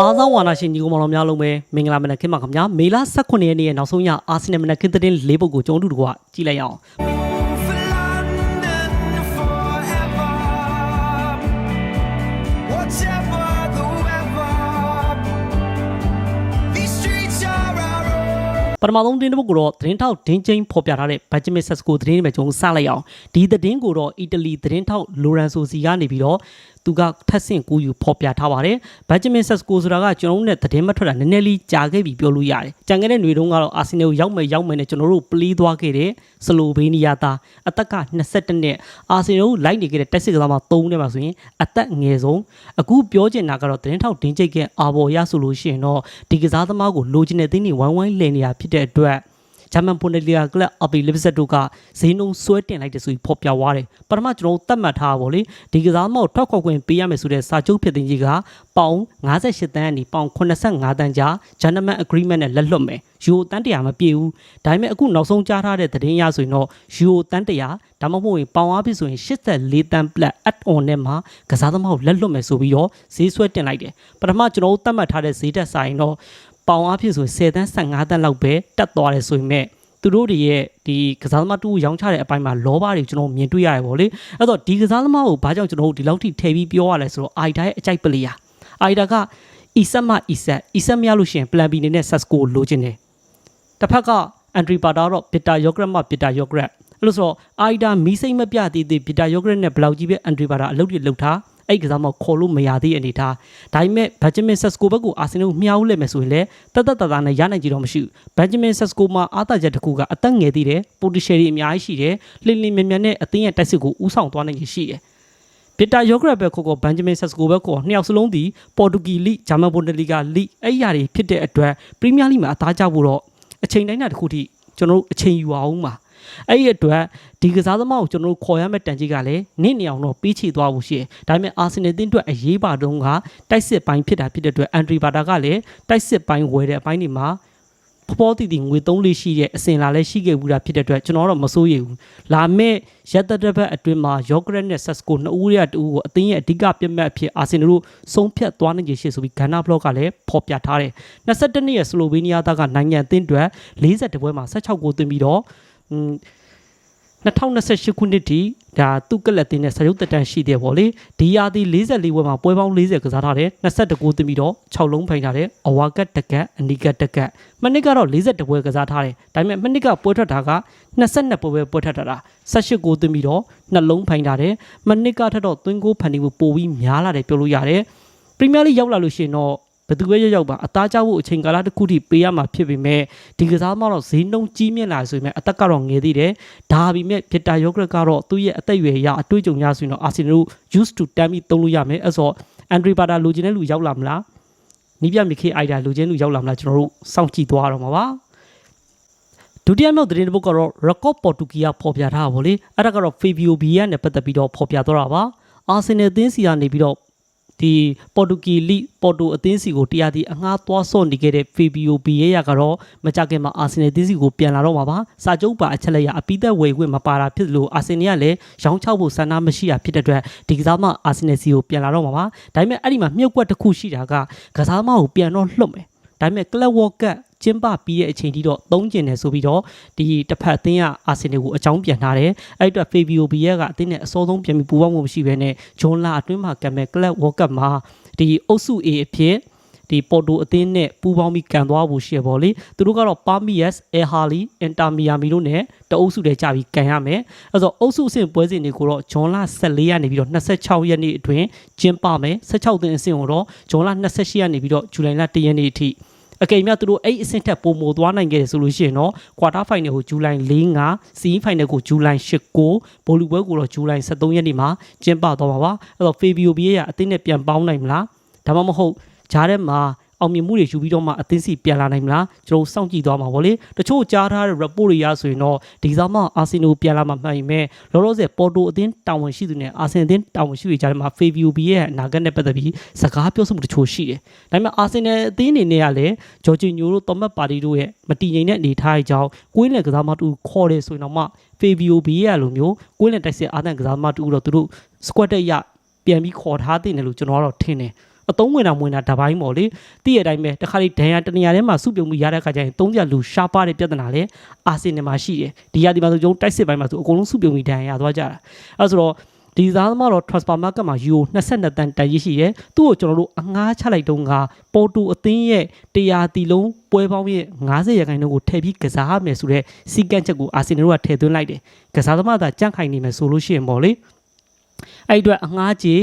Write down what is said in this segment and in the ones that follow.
အားသောဝါနာရှင်ညီကောင်မောင်တော်များလုံးပဲမင်္ဂလာမနက်ခင်းပါခင်ဗျာမေလ18ရက်နေ့ရဲ့နောက်ဆုံးရအာဆင်နယ်မနက်ခင်းသတင်း၄ပုဒ်ကိုကျွန်တော်တို့ကကြည့်လိုက်အောင် For London forever. Whatever the weather, these streets are our own. ပထမဆုံးသတင်းတစ်ပုဒ်ကိုတော့သတင်းထောက်ဒင်းချင်းဖော်ပြထားတဲ့ဘတ်ဂျမစ်ဆက်စကိုသတင်းတွေပဲကျွန်တော်စလိုက်အောင်ဒီသတင်းကိုတော့အီတလီသတင်းထောက်လိုရန်ဆိုစီကနေပြီးတော့ သူကထပ်ဆင့်ကူးယူဖော်ပြထားပါတယ်ဘတ်ဂျမစ်ဆက်စကိုဆိုတာကကျွန်တော်တို့နဲ့သတင်းမထွက်တာနည်းနည်းလေးကြာခဲ့ပြီပြောလို့ရတယ်ကြံခဲ့တဲ့ຫນွေတုန်းကတော့အာဆင်နယ်ကိုရောက်မယ်ရောက်မယ်နဲ့ကျွန်တော်တို့ပလီးသွားခဲ့တဲ့စလိုဘေးနီးယားသားအသက်က22နှစ်အာဆင်နယ်ကိုလိုက်နေခဲ့တဲ့တက်စစ်ကစားမ3နဲ့ပါဆိုရင်အသက်ငယ်ဆုံးအခုပြောချင်တာကတော့သတင်းထောက်ဒင်းချိတ်ကအာဘော်ရဆိုလို့ရှိရင်တော့ဒီကစားသမားကိုလိုချင်တဲ့တင်းတွေဝိုင်းဝိုင်းလည်နေတာဖြစ်တဲ့အတွက် ဂျာမန်ပွန်ဒလီယာကလပ်အပီလစ်ဆက်တို့ကဈေးနှုန်းဆွဲတင်လိုက်တဲ့ဆိုပြီးဖော်ပြသွားတယ်ပထမကျွန်တော်တို့သတ်မှတ်ထားတာဗောလေဒီကစားမောက်ထွက်ခွက်ခွင့်ပေးရမယ်ဆိုတဲ့စာချုပ်ဖြစ်တဲ့ကြီးကပေါင်58တန်းကနေပေါင်85တန်းကြား gentleman agreement နဲ့လက်လွတ်မယ်ယူရိုတန်း100မပြည့်ဘူးဒါပေမဲ့အခုနောက်ဆုံးကြားထားတဲ့သတင်းရဆိုရင်တော့ယူရိုတန်း100ဒါမှမဟုတ်ရင်ပေါင်အားဖြစ်ဆိုရင်84တန်း plat add on နဲ့မှာကစားသမားကိုလက်လွတ်မယ်ဆိုပြီးတော့ဈေးဆွဲတင်လိုက်တယ်ပထမကျွန်တော်တို့သတ်မှတ်ထားတဲ့ဈေးတက်ဆိုင်တော့ ပေါင်အားဖြင့်ဆို10တန်း15တန်းလောက်ပဲတက်သွားတယ်ဆိုပေမဲ့သူတို့တွေရဲ့ဒီကစားသမားတူရောင်းချတဲ့အပိုင်းမှာလောဘတွေကျွန်တော်မြင်တွေ့ရတယ်ဗောလေအဲ့တော့ဒီကစားသမားကိုဘာကြောင့်ကျွန်တော်တို့ဒီလောက်ထိထည့်ပြီးပြောရလဲဆိုတော့အိုက်ဒါရဲ့အကြိုက်ပလေယာအိုက်ဒါကအီဆက်မအီဆက်အီဆက်မရလို့ရှိရင်ပလန်ဘီနေနဲ့ဆက်စကိုလိုချင်တယ်တစ်ဖက်ကအန်ဒရီပါတာတော့ဘစ်တာယောဂရက်မဘစ်တာယောဂရက်အဲ့လို့ဆိုတော့အိုက်ဒါမီးစိမ့်မပြသေးသေးဘစ်တာယောဂရက်နဲ့ဘယ်လောက်ကြီးပဲအန်ဒရီပါတာအလုပ်တွေလုပ်ထား အဲ့ကစားမခေါ်လို့မရသေးတဲ့အနေထားဒါပေမဲ့ဘတ်ဂျမင်ဆက်စကိုဘက်ကိုအာဆင်နယ်ကိုမျှောက်လဲမယ်ဆိုရင်လည်းတတ်တတ်တာတာနဲ့ရနိုင်ကြတော့မရှိဘူးဘတ်ဂျမင်ဆက်စကိုမှာအားသာချက်တစ်ခုကအသက်ငယ်သေးတယ်ပိုတီရှယ်တွေအများကြီးရှိတယ်လင်းလင်းမြန်မြန်နဲ့အသင်းရဲ့တိုက်စစ်ကိုဥဆောင်သွားနိုင်ရရှိတယ်ပီတာယောဂရက်ဘက်ခေါ်ခေါ်ဘန်ဂျမင်ဆက်စကိုဘက်ခေါ်နှစ်ယောက်စလုံးဒီပေါ်တူဂီလိဂျာမန်ဘွန်ဒလီဂါလိအဲ့ဒီအရာတွေဖြစ်တဲ့အတွက်ပရီးမီးယားလိမှာအသားကျဖို့တော့အချိန်တိုင်းတာတစ်ခုထိကျွန်တော်တို့အချိန်ယူအောင်ပါအဲ့ဒီအတွက် ဒီကစားသမားကိုကျွန်တော်တို့ခေါ်ရမယ့်တန်ကြီးကလည်းနင့်နေအောင်တော့ပြီးချေသွားဖို့ရှိတယ်။ဒါပေမဲ့အာဆင်နယ်တင်းအတွက်အရေးပါတုန်းကတိုက်စစ်ပိုင်းဖြစ်တာဖြစ်တဲ့အတွက်အန်ဒရီဘာတာကလည်းတိုက်စစ်ပိုင်းဝယ်တဲ့အပိုင်းတွေမှာဖောဖောတီတီငွေ3လေးရှိတဲ့အစင်လာလည်းရှိခဲ့ဘူးတာဖြစ်တဲ့အတွက်ကျွန်တော်တော့မစိုးရိမ်ဘူး။လာမဲ့ရက်သက်တစ်ပတ်အတွင်းမှာယောဂရက်နဲ့ဆက်စကိုနှစ်ဦးရဲ့တူကိုအသင်းရဲ့အဓိကပြတ်မှတ်အဖြစ်အာဆင်နယ်တို့ဆုံးဖြတ်သွားနိုင်ခြေရှိဆိုပြီးဂန်နာဘလော့ကလည်းဖော်ပြထားတယ်။22နှစ်ရဲ့စလိုဗေးနီးယားသားကနိုင်ငံအသင်းအတွက်40ပွဲမှာ16ဂိုးသွင်းပြီးတော့อืม 2028ခုနှစ်ထိဒါသူ့ကလပ်တင်တဲ့စာရုပ်တက်တန်းရှိတယ်ဗောလေဒီယာဒီ44ဝက်မှာပွဲပေါင်း40ကစားထားတယ်22ဂိုးတင်ပြီးတော့6လုံးဖိုင်ထားတယ်အဝါကတ်တကတ်အနီကတ်တကတ်မနစ်ကတော့42ပွဲကစားထားတယ်ဒါပေမဲ့မနစ်ကပွဲထွက်တာက22ပွဲပဲပွဲထွက်တာတာ18ဂိုးတင်ပြီးတော့နှလုံးဖိုင်ထားတယ်မနစ်ကထက်တော့သွင်းဂိုးဖန်တီးမှုပိုပြီးများလာတယ်ပြောလို့ရတယ်ပရီးမီးယားလိရောက်လာလို့ရှိရင်တော့ ဘယ်သူပဲရောက်ရောက်ပါအသားကျဖို့အချိန်ကာလတစ်ခုထိပေးရမှာဖြစ်ပေမဲ့ဒီကစားသမားတော့ဈေးနှုန်းကြီးမြင့်လာဆိုပေမဲ့အသက်ကတော့ငယ်သေးတယ်ဒါပေမဲ့ဗစ်တာယောဂရက်ကတော့သူ့ရဲ့အသက်အရွယ်အရအတွေ့အကြုံရဆိုရင်တော့အာဆင်နယ်တို့ used to တမ်းပြီးသုံးလို့ရမယ်အဲ့ဆိုအန်ဒရီပါတာလိုချင်တဲ့လူရောက်လာမလားနီးပြမိခေအိုက်တာလိုချင်လူရောက်လာမလားကျွန်တော်တို့စောင့်ကြည့်သွားရတော့မှာပါဒုတိယမြောက်သတင်းတစ်ပုဒ်ကတော့ record ပေါ်တူဂီယာဖော်ပြထားတာဗောလေအဲ့ဒါကတော့ Fabio Villa နဲ့ပတ်သက်ပြီးတော့ဖော်ပြသွားတာပါအာဆင်နယ်အသင်းစီကနေပြီးတော့ ဒီပေါ်တူဂီလိပေါ်တူအသင်းစီကိုတရားဒီအငှားသွားဆော့နေခဲ့တဲ့ Fabio Villa ကတော့မကြခင်မှာအာဆင်နယ်အသင်းစီကိုပြန်လာတော့မှာပါစာချုပ်ပါအချက်လက်ရအပိသက်ဝယ်ခွင့်မပါတာဖြစ်လို့အာဆင်နယ်ကလည်းရောင်းချဖို့ဆန္ဒမရှိတာဖြစ်တဲ့အတွက်ဒီကစားမအာဆင်နယ်စီကိုပြန်လာတော့မှာပါဒါပေမဲ့အဲ့ဒီမှာမြုပ်ကွက်တစ်ခုရှိတာကကစားမကိုပြန်တော့လွတ်မယ်ဒါပေမဲ့ Club World Cup ကျင်းပပြီးတဲ့အချိန်ထိတော့သုံးကျင်တယ်ဆိုပြီးတော့ဒီတစ်ဖက်အသင်းကအာဆင်နယ်ကိုအကြောင်းပြန်ထားတယ်အဲ့အတွက် Fabio Villa ကအသင်းနဲ့အစောဆုံးပြန်ပြီးပူးပေါင်းမှုမရှိဘဲနဲ့ဂျွန်လာအတွင်းမှာကံမဲ့ Club World Cup မှာဒီအုပ်စု A အဖြစ်ဒီပေါ်တိုအသင်းနဲ့ပူးပေါင်းပြီးကန်သွားဖို့ရှိရပါလေသူတို့ကတော့ Palmias, El Hali, Inter Miami တို့နဲ့တအုပ်စုတည်းကြာပြီးကန်ရမယ်အဲဆိုအုပ်စုအဆင့်ပွဲစဉ်တွေကိုတော့ဂျွန်လ14ရက်နေပြီးတော့26ရက်နေ့အတွင်းကျင်းပမယ်16သင်းအဆင့်ကိုတော့ဂျွန်လ28ရက်နေပြီးတော့ဇူလိုင်လ1ရက်နေ့အထိ အကယ်၍သူတို့အဲ့အဆင့်ထက်ပိုမိုသွားနိုင်ခဲ့တယ်ဆိုလို့ရှိရင်တော့ကွာတာဖိုင်နယ်ကိုဇူလိုင်4 5စီးဖိုင်နယ်ကိုဇူလိုင်8 9ဘိုလီပွဲကိုတော့ဇူလိုင်23ရက်နေ့မှာကျင်းပသွားမှာပါအဲ့တော့ Fabio Villa ကအသင်းနဲ့ပြန်ပေါင်းနိုင်မလားဒါမှမဟုတ်ဂျားထဲမှာ အောင်မြင်မှုတွေယူပြီးတော့မှအသင်းစီပြန်လာနိုင်မလားကျွန်တော်စောင့်ကြည့်သွားမှာဗောလေတချို့ကြားထားတဲ့ report တွေရဆိုရင်တော့ဒီစားမအာဆင်နယ်ပြန်လာမှာမှန်ရင်ပဲလောလောဆယ်ပေါ်တိုအသင်းတာဝန်ရှိသူနဲ့အာဆင်အသင်းတာဝန်ရှိသူကြားထဲမှာ Fabio B ရဲ့အနာဂတ်နဲ့ပတ်သက်ပြီးစကားပြောဆိုမှုတချို့ရှိတယ်ဒါပေမဲ့အာဆင်နယ်အသင်းအနေနဲ့ကလည်းဂျော်ဂျီညိုတို့တော်မတ်ပါတီတို့ရဲ့မတည်ငြိမ်တဲ့အနေအထားအကြောင်းကွင်းလယ်ကစားမတူခေါ်တယ်ဆိုရင်တော့မှ Fabio B ရဲ့လိုမျိုးကွင်းလယ်တိုက်စစ်အာသန်ကစားမတူတော့သူတို့ squad တက်ရပြန်ပြီးခေါ်ထားတဲ့တယ်လို့ကျွန်တော်ကတော့ထင်တယ် အသုံးဝင်တာမဝင်တာတပိုင်းပေါ့လေတည့်ရတိုင်းပဲတခါလေဒဏ်ရာတနေရာထဲမှာစုပြုံမှုရတဲ့အခါကျရင်သုံးကြလူရှားပါတဲ့ပြဿနာလည်းအာဆင်နယ်မှာရှိတယ်ဒီရာဒီမှာဆိုကျွန်တော်တိုက်စစ်ပိုင်းမှာဆိုအကုန်လုံးစုပြုံပြီးဒဏ်ရာရသွားကြတာအဲဆိုတော့ဒီသားသမားတော့ transfer market မှာ euro 22တန်တန်ရရှိရဲသူ့ကိုကျွန်တော်တို့အငားချလိုက်တုန်းကပေါ်တူအသင်းရဲ့တရားတီလုံးပွဲပေါင်းရဲ့90ရာခိုင်နှုန်းကိုထည့်ပြီးကစားရမယ်ဆိုတော့စီကန့်ချက်ကိုအာဆင်နယ်ကထည့်သွင်းလိုက်တယ်ကစားသမားသာကြန့်ခိုင်နေမယ်ဆိုလို့ရှိရင်ပေါ့လေ အဲ့ဒီအတွက်အငားကြီး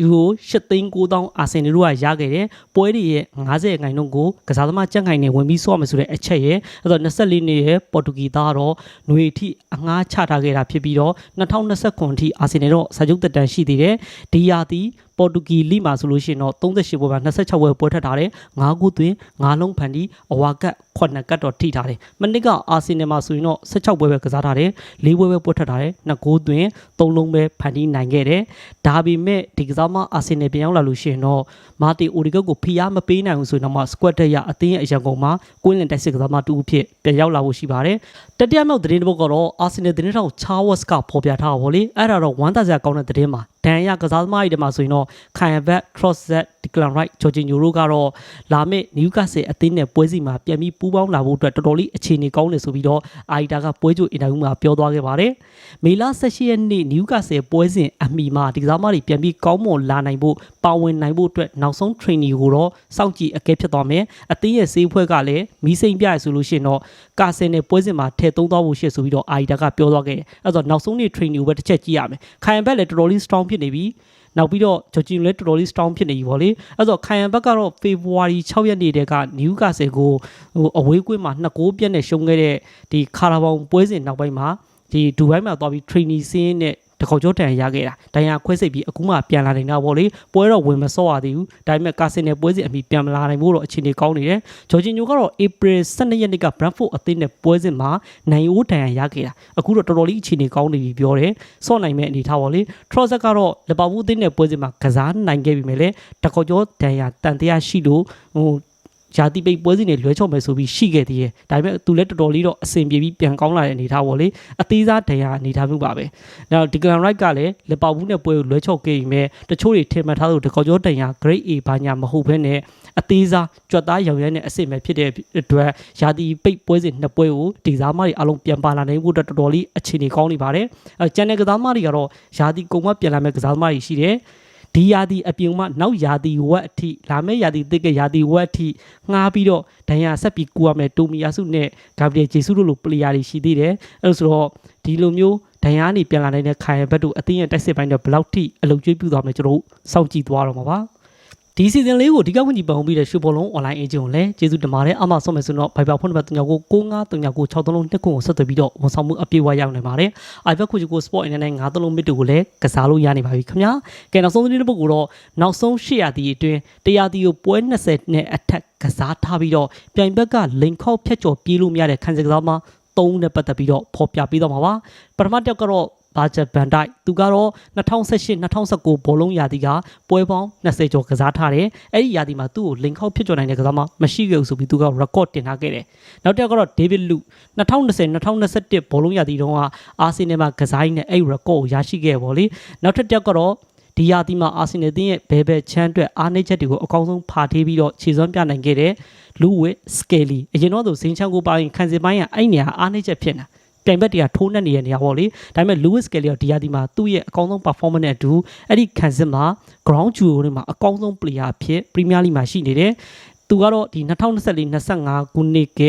ယူကို8သိန်း9000အာဆင်နယ်တို့ကရခဲ့တယ်ပွဲတွေရဲ့90ခိုင်နှုန်းကိုကစားသမားကြန့်ခိုင်နေဝင်ပြီးဆော့မယ်ဆိုတဲ့အချက်ရဲ့အဲ့တော့24နှစ်ရဲ့ပေါ်တူဂီသားတော့ຫນွေအထိအငားချထားခဲ့တာဖြစ်ပြီးတော့2029အထိအာဆင်နယ်တော့စာချုပ်သက်တမ်းရှိသေးတယ်ဒီရာသီပေါ်တူဂီလိမှာဆိုလို့ရှိရင်တော့38ပွဲမှာ26ပွဲပွဲထက်ထားတယ်9ခုသွင်း9လုံးဖန်ပြီးအဝါကတ်9ကတ်တော့ထိထားတယ်မနစ်ကအာဆင်နယ်မှာဆိုရင်တော့16ပွဲပဲကစားထားတယ်4ပွဲပဲပွဲထက်ထားတယ်2ဂိုးသွင်း3လုံးပဲဖန်တီးနိုင်ခဲ့တယ်ဒါပေမဲ့ဒီကစားမအာဆင်နယ်ပြန်ရောက်လာလို့ရှိရင်တော့မာတီအိုဒီဂတ်ကိုဖိအားမပေးနိုင်ဘူးဆိုရင်တော့မှ squad တက်ရအသင်းရဲ့အရန်ကုန်မှာကွင်းလင်တိုက်စစ်ကစားမတူအဖြစ်ပြန်ရောက်လာဖို့ရှိပါတယ်တတိယမြောက်သတင်းတစ်ပုဒ်ကတော့အာဆင်နယ်သတင်းထောက်ချာဝတ်ကဖော်ပြထားတာပေါ့လေအဲ့ဒါတော့ဝမ်းသာစရာကောင်းတဲ့သတင်းပါဒန်ရကစားသမားတွေထဲမှာဆိုရင်တော့ခိုင်ယန်ဘက် cross set declan right ဂျော်ဂျင်ညိုတို့ကတော့လာမယ့်နယူကာဆယ်အသင်းနဲ့ပွဲစီမှာပြန်ပြီးပူးပေါင်းလာဖို့အတွက်တော်တော်လေးအခြေအနေကောင်းတယ်ဆိုပြီးတော့အာရီတာကပွဲကြိုအင်တာဗျူးမှာပြောသွားခဲ့ပါတယ်။မေလ18ရက်နေ့နယူကာဆယ်ပွဲစဉ်အမီမှာဒီကစားသမားတွေပြန်ပြီးကောင်းမွန်လာနိုင်ဖို့ပါဝင်နိုင်ဖို့အတွက်နောက်ဆုံး training ကိုတော့စောင့်ကြည့်အကဲဖြစ်သွားမယ်။အသင်းရဲ့စေးဖွဲ့ကလည်းမီးစိမ်ပြရဆိုလို့ရှိရင်တော့ကာဆယ်နဲ့ပွဲစဉ်မှာထည့်သုံးသွားဖို့ရှိဆိုပြီးတော့အာရီတာကပြောသွားခဲ့တယ်။အဲဆိုတော့နောက်ဆုံးနေ့ training ကိုပဲတစ်ချက်ကြည့်ရမယ်။ခိုင်ယန်ဘက်လည်းတော်တော်လေး strong ဖြစ်နေပြီ။ နောက်ပြီးတော့ဂျော်ဂျီလည်းတော်တော်လေး strong ဖြစ်နေပြီဗောလေအဲ့တော့ခိုင်ယန်ဘက်ကတော့ February 6ရက်နေ့တည်းက Newcastle ကိုဟိုအဝေးကွင်းမှာ2ဂိုးပြတ်နဲ့ရှုံးခဲ့တဲ့ဒီခါရာဘောင်ပွဲစဉ်နောက်ပိုင်းမှာဒီဒူဘိုင်းမှာသွားပြီး training ဆင်းနဲ့ တခေါကျော်တန်ရခဲ့တာဒိုင်ယာခွဲစိတ်ပြီးအခုမှပြန်လာနေတာဗောလေပွဲတော့ဝင်မစော့ရသေးဘူးဒါပေမဲ့ကာဆင်နယ်ပွဲစဉ်အမိပြန်မလာနိုင်ဘူးတော့အခြေအနေကောင်းနေတယ်ဂျော်ဂျီညိုကတော့ April 12ရက်နေ့က Brentford အသင်းနဲ့ပွဲစဉ်မှာနိုင်အိုးဒိုင်ယာရခဲ့တာအခုတော့တော်တော်လေးအခြေအနေကောင်းနေပြီပြောတယ်စော့နိုင်မဲ့အနေထားဗောလေ Trossard ကတော့လီဗာပူးအသင်းနဲ့ပွဲစဉ်မှာကစားနိုင်ခဲ့ပြီမဲ့လေတခေါကျော်ဒိုင်ယာတန်တရားရှိလို့ဟို ယာတိပိတ်ပွဲစဉ်တွေလွဲချော်မယ်ဆိုပြီးရှိခဲ့သေးတယ်ဒါပေမဲ့သူလည်းတော်တော်လေးတော့အဆင်ပြေပြီးပြန်ကောင်းလာတဲ့အနေထားပေါ့လေအသေးစားဒဏ်ရာအနေထားမှုပါပဲနောက်ဒီကလန်ရိုက်ကလည်းလီဗာပူးနဲ့ပွဲကိုလွဲချော်ခဲ့ပြီးမဲ့တချို့တွေထင်မှတ်ထားလို့ဒီကောကျော်ဒဏ်ရာ grade A ဘာညာမဟုတ်ဘဲနဲ့အသေးစားကြွက်သားရောင်ရဲနဲ့အစစ်မဲ့ဖြစ်တဲ့အတွက်ယာတိပိတ်ပွဲစဉ်နှစ်ပွဲကိုဒီစားမတွေအလုံးပြန်ပါလာနိုင်ဖို့အတွက်တော်တော်လေးအခြေအနေကောင်းနေပါတယ်အဲကျန်တဲ့ကစားမတွေကတော့ယာတိကုံမပြန်လာမဲ့ကစားမတွေရှိတယ် ဒီယာတီအပြုံမှနောက်ယာတီဝက်အထိလာမယ့်ယာတီတိတ်ကယာတီဝက်အထိငှားပြီးတော့ဒဏ်ရာဆက်ပြီးကူရမယ်တိုမီယာစုနဲ့ဂါဘရီယယ်ဂျေဆုတို့လိုပလေယာတွေရှိသေးတယ်အဲလိုဆိုတော့ဒီလိုမျိုးဒဏ်ရာနေပြန်လာနိုင်တဲ့ခိုင်ရဘက်တို့အသင်းရဲ့တိုက်စစ်ပိုင်းတွေဘယ်လောက်ထိအလုပ်ကျွေးပြုသွားမလဲကျွန်တော်တို့စောင့်ကြည့်သွားတော့မှာပါ ဒီစီဇန်လေးကိုဒီကဝင်ကြီးပုံပြီးတဲ့ရှုဘောလုံးအွန်လိုင်းအေဂျင့်ကိုလည်းကျေးဇူးတင်ပါတယ်အမှဆုံးမယ်ဆိုတော့ဘိုင်ဘောက်ဖုန်းနံပါတ်3ကို6939 63နှစ်ခုကိုဆက်သွယ်ပြီးတော့ဝန်ဆောင်မှုအပြည့်အဝရောက်နိုင်ပါတယ်။ iPad ခုချီကို Sport Internet 9သုံးလုံးမစ်တူကိုလည်းကစားလို့ရနေပါပြီခင်ဗျာ။ကဲနောက်ဆုံးသတင်းတစ်ပုဒ်ကိုတော့နောက်ဆုံး800တီအတွင်း100တီကိုပွဲ20နဲ့အထက်ကစားထားပြီးတော့ပြိုင်ဘက်ကလိန်ခေါက်ဖြတ်ကျော်ပြေးလို့မရတဲ့ခံစစ်ကစားမှာသုံးနဲ့ပတ်သက်ပြီးတော့ဖော်ပြပေးတော့မှာပါ။ပထမတစ်ယောက်ကတော့ ဘာဂျက်ဘန်ဒိုက်သူကတော့2018 2019ဘောလုံးရာသီကပွဲပေါင်း20ကျော်ကစားထားတယ်အဲ့ဒီရာသီမှာသူ့ကိုလင်ခောက်ဖြစ်ကျော်နိုင်တဲ့ကစားမမရှိခဲ့ဘူးဆိုပြီးသူက record တင်ထားခဲ့တယ်နောက်တစ်ယောက်ကတော့ David Lu 2020 2021ဘောလုံးရာသီတုန်းကအာဆင်နယ်မှာကစားရင်းနဲ့အဲ့ record ကိုရရှိခဲ့ပေါ့လေနောက်တစ်ယောက်ကတော့ဒီရာသီမှာအာဆင်နယ်တင်းရဲ့ဘဲဘဲချမ်းအတွက်အားနည်းချက်တွေကိုအကောင်းဆုံးဖာထေးပြီးတော့ခြေစွမ်းပြနိုင်ခဲ့တဲ့လူဝစ်စကယ်လီအရင်တော့သူဇင်းချောင်းကိုပါရင်ခံစစ်ပိုင်းကအဲ့နေရာအားနည်းချက်ဖြစ်နေတာ ပြိုင်ဘက်တွေကထိုးနှက်နေတဲ့နေရာပေါ့လေဒါပေမဲ့ Lewis Kelly ရောဒီယာဒီမှာသူ့ရဲ့အကောင်းဆုံး performance နဲ့အတူအဲ့ဒီခံစစ်မှာ ground jewel တွေမှာအကောင်းဆုံး player အဖြစ် Premier League မှာရှိနေတယ်သူကတော့ဒီ2024-25ခုနှစ်က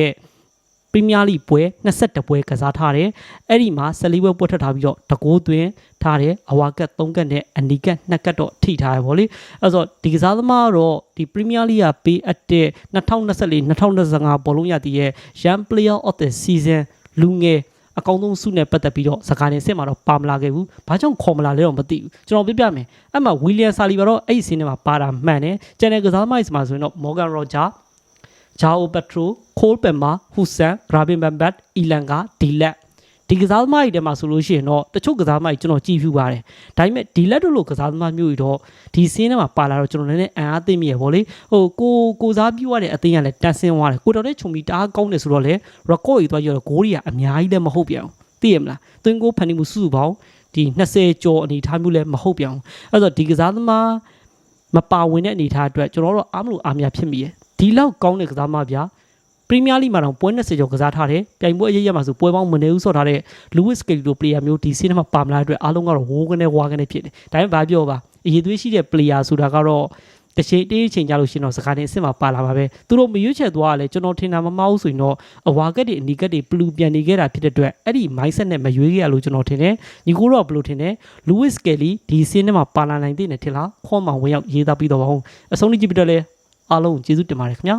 ပရီးမီးယားလိပွဲ22ပွဲကစားထားတယ်။အဲ့ဒီမှာ14ပွဲပွဲထွက်ထားပြီးတော့တကိုးသွင်းထားတယ်။အဝါကတ်3ကတ်နဲ့အနီကတ်2ကတ်တော့ထိထားရပါလေ။အဲ့တော့ဒီကစားသမားကတော့ဒီပရီးမီးယားလိကပေးအပ်တဲ့2024-2025ဘောလုံးရည်ရဲ့ Young Player of the Season လူငယ် အကောင်းဆုံးစုနဲ့ပတ်သက်ပြီးတော့စကားနေစစ်မှာတော့ပါမလာခဲ့ဘူး။ဘာကြောင့်ခေါ်မလာလဲတော့မသိဘူး။ကျွန်တော်ပြပြမယ်။အဲ့မှာဝီလီယမ်ဆာလီဘာတော့အဲ့ဒီစင်းထဲမှာပါတာမှန်တယ်။ကျန်တဲ့ကစားသမားတွေမှာဆိုရင်တော့ Morgan Roger ဂျာအိုပက်ထရိုခိုးပင်မာဟူဆန်ဂရာဘင်ဘန်ဘတ်အီလန်ကဒီလက် ဒီကစားသမားတွေထဲမှာဆိုလို့ရှိရင်တော့တချို့ကစားသမားတွေကျွန်တော်ကြည့်ဖြူပါတယ်ဒါပေမဲ့ဒီလက်တို့လိုကစားသမားမျိုးတွေတော့ဒီစင်းထဲမှာပါလာတော့ကျွန်တော်လည်းအံအားသိမိရဗောလေဟိုကိုကိုစားပြရတဲ့အသင်းကလည်းတန်ဆင်းသွားတယ်ကိုတော်တဲ့ခြုံပြီးတအားကောင်းတယ်ဆိုတော့လေ record ကြီးသွားကြတော့ဂိုးတွေကအများကြီးလည်းမဟုတ်ပြန်ဘူးသိရမလားသွင်းကိုဖန်တီမှုစုစုပေါင်းဒီ20ကျော်အနေထားမျိုးလည်းမဟုတ်ပြန်ဘူးအဲ့တော့ဒီကစားသမားမပါဝင်တဲ့အနေအထားအတွက်ကျွန်တော်တို့အားမလို့အားမရဖြစ်မိတယ်ဒီလောက်ကောင်းတဲ့ကစားမဗျာ ပရီးမီးယားလိမှာတော့ပွဲ20ကျော်ကစားထားတယ်ပြိုင်ပွဲအရေးရမှာဆိုပွဲပေါင်းမနေဘူးဆော့ထားတဲ့ Lewis Kelly လို player မျိုးဒီစီးထဲမှာပါမလာတဲ့အတွက်အားလုံးကတော့ဝိုးကနေဝါကနေဖြစ်တယ်ဒါပေမဲ့ဘာပြောပါအရေးသွေးရှိတဲ့ player ဆိုတာကတော့တချိန်တေးချိန်ကြလို့ရှိရင်တော့စကားတင်အစ်စ်မှာပါလာပါပဲသူတို့မရွေးချယ်သွားရလဲကျွန်တော်ထင်တာမမှားဘူးဆိုရင်တော့အဝါကက်တွေအနီကက်တွေပလူပြန်နေခဲ့တာဖြစ်တဲ့အတွက်အဲ့ဒီ mindset နဲ့မရွေးခဲ့ရလို့ကျွန်တော်ထင်တယ်ညီကိုတော့ဘယ်လိုထင်လဲ Lewis Kelly ဒီစီးထဲမှာပါလာနိုင်တဲ့နဲ့ထင်လားခွန်မောင်ဝင်ရောက်ရေးသားပြီးတော့ပါဦးအဆုံးထိကြည့်ပြီးတော့လဲအားလုံးကျေးဇူးတင်ပါတယ်ခင်ဗျာ